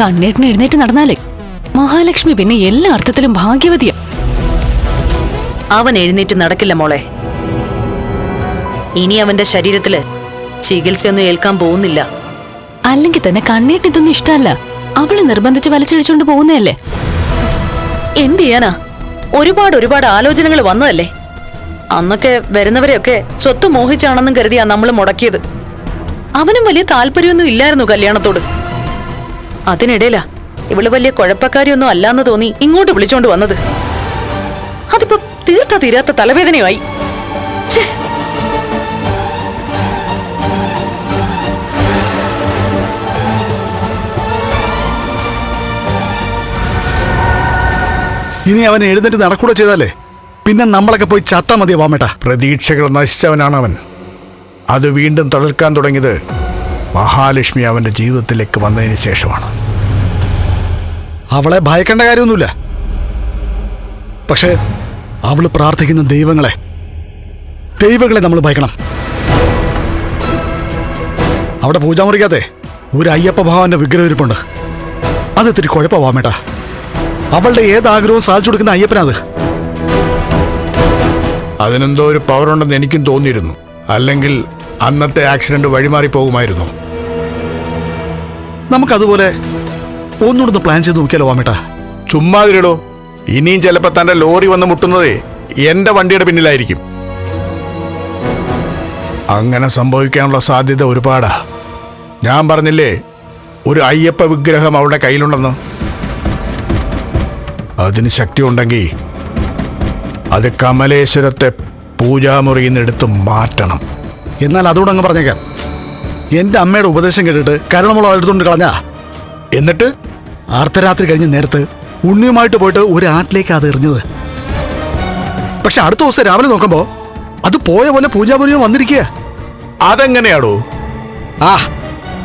കണ്ണേട്ടിന് എഴുന്നേറ്റ് നടന്നാലേ മഹാലക്ഷ്മി പിന്നെ എല്ലാ അർത്ഥത്തിലും ഭാഗ്യവതിയാ. അവൻ എഴുന്നേറ്റ് നടക്കില്ല മോളെ. ഇനി അവന്റെ ശരീരത്തിൽ ചികിത്സയൊന്നും ഏൽക്കാൻ പോകുന്നില്ല. അല്ലെങ്കിൽ തന്നെ കണ്ണേട്ടിന് ഇതൊന്നും ഇഷ്ടമല്ല. അവൾ നിർബന്ധിച്ച് വലിച്ചിഴിച്ചോണ്ട് പോകുന്നതല്ലേ? എന്ത് ചെയ്യാനാ? ഒരുപാട് ഒരുപാട് ആലോചനകൾ വന്നതല്ലേ? അന്നൊക്കെ വരുന്നവരെയൊക്കെ സ്വത്ത് മോഹിച്ചാണെന്നും കരുതിയാ നമ്മൾ മുടക്കിയത്. അവനും വലിയ താല്പര്യമൊന്നും ഇല്ലായിരുന്നു കല്യാണത്തോട്. അതിനിടയിലാ ഇവൾ വലിയ കുഴപ്പക്കാരിയൊന്നും അല്ലാന്ന് തോന്നി ഇങ്ങോട്ട് വിളിച്ചോണ്ട് വന്നത്. അതിപ്പോ തീർത്ത തീരാത്ത തലവേദനയായി. ഇനി അവൻ എഴുന്നേറ്റ് നടക്കൂടെ ചെയ്താലേ? പിന്നെ നമ്മളൊക്കെ പോയി ചത്താ മതിയോ വാമേട്ട? പ്രതീക്ഷകൾ നശിച്ചവനാണ് അവൻ. അത് വീണ്ടും തളിർക്കാൻ തുടങ്ങിയത് മഹാലക്ഷ്മി അവന്റെ ജീവിതത്തിലേക്ക് വന്നതിന് ശേഷമാണ്. അവളെ ഭയക്കേണ്ട കാര്യമൊന്നുമില്ല. പക്ഷേ അവൾ പ്രാർത്ഥിക്കുന്ന ദൈവങ്ങളെ ദൈവങ്ങളെ നമ്മൾ ഭയക്കണം. അവിടെ പൂജാമുറിക്കാതെ ഒരു അയ്യപ്പ ഭഗവാന്റെ വിഗ്രഹം ഇരിപ്പുണ്ട്. അത് ഇത്തിരി കുഴപ്പമാമേട്ടാ അവളുടെ ഏത് ആഗ്രഹവും സാധിച്ചു കൊടുക്കുന്ന അയ്യപ്പനാത്. അതിനെന്തോ ഒരു പവർ ഉണ്ടെന്ന് എനിക്കും തോന്നിയിരുന്നു. അല്ലെങ്കിൽ അന്നത്തെ ആക്സിഡന്റ് വഴിമാറി പോകുമായിരുന്നു. നമുക്കതുപോലെ ഒന്നുകൂടെ പ്ലാൻ ചെയ്ത് നോക്കിയാലോ വാമേട്ടാ? ചുമ്മാതിരിടോ. ഇനിയും ചിലപ്പോ തന്റെ ലോറി വന്ന് മുട്ടുന്നതേ എന്റെ വണ്ടിയുടെ പിന്നിലായിരിക്കും. അങ്ങനെ സംഭവിക്കാനുള്ള സാധ്യത ഒരുപാടാ. ഞാൻ പറഞ്ഞില്ലേ ഒരു അയ്യപ്പ വിഗ്രഹം അവളുടെ കയ്യിലുണ്ടെന്ന്? അതിന് ശക്തി ഉണ്ടെങ്കിൽ അത് കമലേശ്വരത്തെ പൂജാമുറിയിൽ നിന്ന് എടുത്ത് മാറ്റണം. എന്നാൽ അതുകൂടെ അങ്ങ് പറഞ്ഞേക്കാം. എന്റെ അമ്മയുടെ ഉപദേശം കേട്ടിട്ട് കരണമുള്ള എടുത്തുകൊണ്ട് കളഞ്ഞാ? എന്നിട്ട്? അർദ്ധരാത്രി കഴിഞ്ഞ നേരത്ത് ഉണ്ണിയുമായിട്ട് പോയിട്ട് ഒരു ആറ്റിലേക്ക് അത് എറിഞ്ഞത്. പക്ഷെ അടുത്ത ദിവസം രാവിലെ നോക്കുമ്പോ അത് പോയ പോലെ പൂജാപുരിയും വന്നിരിക്കുക അതെങ്ങനെയാടോ? ആ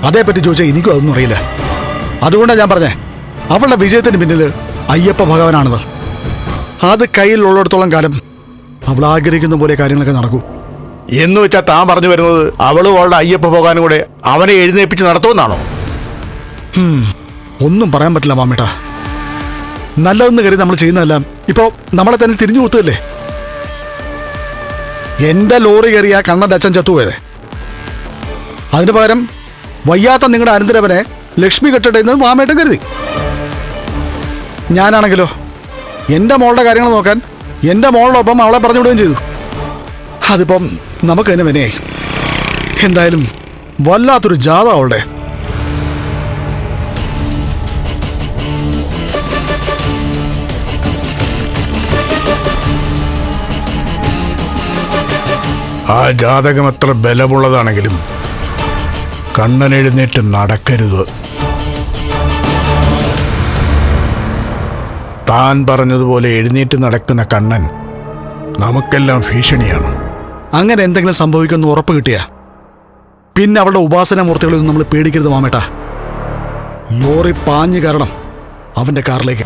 അതേപ്പറ്റി ചോദിച്ചാൽ എനിക്കും അതൊന്നും അറിയില്ല. അതുകൊണ്ടാണ് ഞാൻ പറഞ്ഞേ അവളുടെ വിജയത്തിന് പിന്നിൽ അയ്യപ്പ ഭഗവാനാണത്. അത് കയ്യിലുള്ളിടത്തോളം കാലം അവൾ ആഗ്രഹിക്കുന്ന പോലെ കാര്യങ്ങളൊക്കെ നടക്കൂ. എന്ന് വെച്ചാൽ താൻ പറഞ്ഞു വരുന്നത് അവളും അവളുടെ അയ്യപ്പ പോകാനും കൂടെ അവനെ എഴുന്നേപ്പിച്ച് നടത്തുമെന്നാണോ? ഒന്നും പറയാൻ പറ്റില്ല മാമേട്ടാ. നല്ലതെന്ന് കരുതി നമ്മൾ ചെയ്യുന്നതെല്ലാം ഇപ്പോ നമ്മളെ തന്നെ തിരിഞ്ഞു കൂത്തുകല്ലേ എന്റെ ലോറി കയറിയ കണ്ണന്റെ അച്ഛൻ ചത്തുപോയത്. അതിന് പകരം വയ്യാത്ത നിങ്ങളുടെ അനന്തരവനെ ലക്ഷ്മി കെട്ടട്ടെ എന്ന് മാമേട്ടൻ കരുതി. ഞാനാണെങ്കിലോ എന്റെ മോളുടെ കാര്യങ്ങൾ നോക്കാൻ എന്റെ മോളുടെ ഒപ്പം അവളെ പറഞ്ഞു വിടുകയും ചെയ്തു. അതിപ്പം നമുക്ക് തന്നെ വിനയായി എന്തായാലും വല്ലാത്തൊരു ജാഥ അവളുടെ. ആ ജാതകം എത്ര ബലമുള്ളതാണെങ്കിലും കണ്ണൻ എഴുന്നേറ്റ് നടക്കരുത്. താൻ പറഞ്ഞതുപോലെ എഴുന്നേറ്റ് നടക്കുന്ന കണ്ണൻ നമുക്കെല്ലാം ഭീഷണിയാണ്. അങ്ങനെ എന്തെങ്കിലും സംഭവിക്കുമെന്ന് ഉറപ്പ് കിട്ടിയാ? പിന്നെ അവളുടെ ഉപാസന മൂർത്തികളൊന്നും നമ്മൾ പേടിക്കരുത് മാമേട്ടാ. ലോറി പാഞ്ഞു കാരണം അവന്റെ കാറിലേക്ക്.